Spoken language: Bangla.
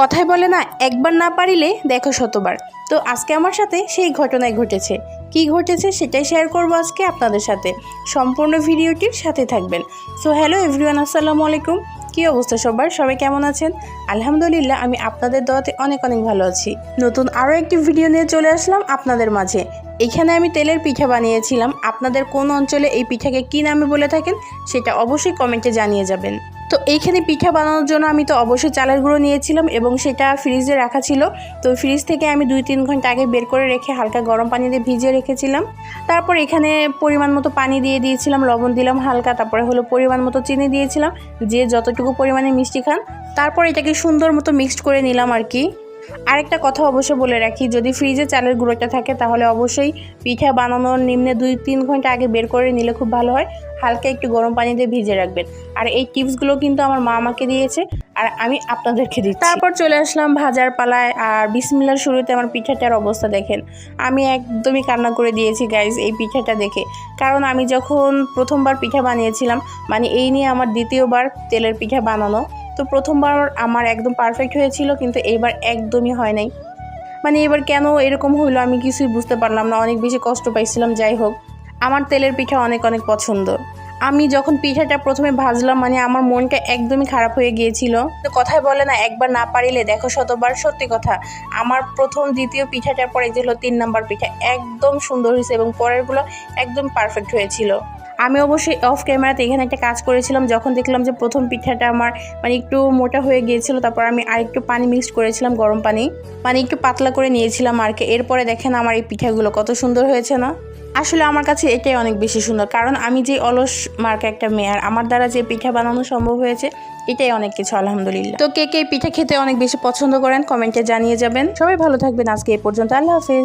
কথায় বলে না, একবার না পারিলে দেখো শতবার। তো আজকে আমার সাথে সেই ঘটনাই ঘটেছে। কি ঘটেছে সেটাই শেয়ার করব আজকে আপনাদের সাথে। সম্পূর্ণ ভিডিওটির সাথে থাকবেন। সো হ্যালো এভরিওয়ান আসসালামু আলাইকুম। কী অবস্থা সবার? সবাই কেমন আছেন? আলহামদুলিল্লাহ, আমি আপনাদের দোয়াতে অনেক অনেক ভালো আছি। নতুন আরও একটি ভিডিও নিয়ে চলে আসলাম আপনাদের মাঝে। এখানে আমি তেলের পিঠা বানিয়েছিলাম। আপনাদের কোন অঞ্চলে এই পিঠাকে কী নামে বলে থাকেন, সেটা অবশ্যই কমেন্টে জানিয়ে যাবেন। তো এইখানে পিঠা বানানোর জন্য আমি তো অবশ্যই চালের গুঁড়ো নিয়েছিলাম এবং সেটা ফ্রিজে রাখা ছিল। তো ফ্রিজ থেকে আমি দুই তিন ঘণ্টা আগে বের করে রেখে হালকা গরম পানি দিয়ে ভিজিয়ে রেখেছিলাম। তারপর এখানে পরিমাণ মতো পানি দিয়ে দিয়েছিলাম, লবণ দিলাম হালকা, তারপরে হলো পরিমাণ মতো চিনি দিয়েছিলাম, যে যতটুকু পরিমাণে মিষ্টি খান। তারপর এটাকে সুন্দর মতো মিক্সড করে নিলাম আর কি। আরেকটা কথা অবশ্য বলে রাখি, যদি ফ্রিজে চালের গুঁড়োটা থাকে তাহলে অবশ্যই পিঠা বানানোর নিম্নে দুই তিন ঘণ্টা আগে বের করে নিলে খুব ভালো হয়। হালকা একটু গরম পানি দিয়ে ভিজে রাখবেন। আর এই টিপসগুলো কিন্তু আমার মা আমাকে দিয়েছে, আর আমি আপনাদেরকে দিচ্ছি। তারপর চলে আসলাম ভাজার পালায়, আর বিসমিল্লার শুরুতে আমার পিঠাটার অবস্থা দেখেন। আমি একদমই কান্না করে দিয়েছি গাইজ এই পিঠাটা দেখে। কারণ আমি যখন প্রথমবার পিঠা বানিয়েছিলাম মানে এই নিয়ে আমার দ্বিতীয়বার তেলের পিঠা বানানো, তো প্রথমবার আমার একদম পারফেক্ট হয়েছিল, কিন্তু এইবার একদমই হয় নাই। মানে এবার কেন এরকম হইল আমি কিছুই বুঝতে পারলাম না, অনেক বেশি কষ্ট পাইছিলাম, যাই হোক। আমার তেলের পিঠা অনেক অনেক পছন্দ। আমি যখন পিঠাটা প্রথমে ভাজলাম মানে আমার মনটা একদমই খারাপ হয়ে গিয়েছিল। তো কথায় বলে না, একবার না পারিলে দেখো শতবার সত্যি কথা। আমার প্রথম, দ্বিতীয় পিঠাটার পরে যে হলো তিন নাম্বার পিঠা একদম সুন্দর হয়েছে এবং পরেরগুলো একদম পারফেক্ট হয়েছিল। আমি অবশ্যই অফ ক্যামেরাতে এখানে একটা কাজ করেছিলাম, যখন দেখলাম যে প্রথম পিঠাটা আমার মানে একটু মোটা হয়ে গিয়েছিল, তারপর আমি আরেকটু পানি মিক্সড করেছিলাম, গরম পানি। মানে একটু পাতলা করে নিয়েছিলাম আর কি। এরপরে দেখেন আমার এই পিঠাগুলো কত সুন্দর হয়েছে না? আসলে আমার কাছে এটাই অনেক বেশি সুন্দর। কারণ আমি যে অলস মার্কা একটা মেয়ার আমার দ্বারা যে পিঠা বানানো সম্ভব হয়েছে, এটাই অনেক কিছু, আলহামদুলিল্লাহ। তো কে কে পিঠা খেতে অনেক বেশি পছন্দ করেন, কমেন্টে জানিয়ে যাবেন। সবাই ভালো থাকবেন, আজকে এই পর্যন্ত। আল্লাহ হাফেজ।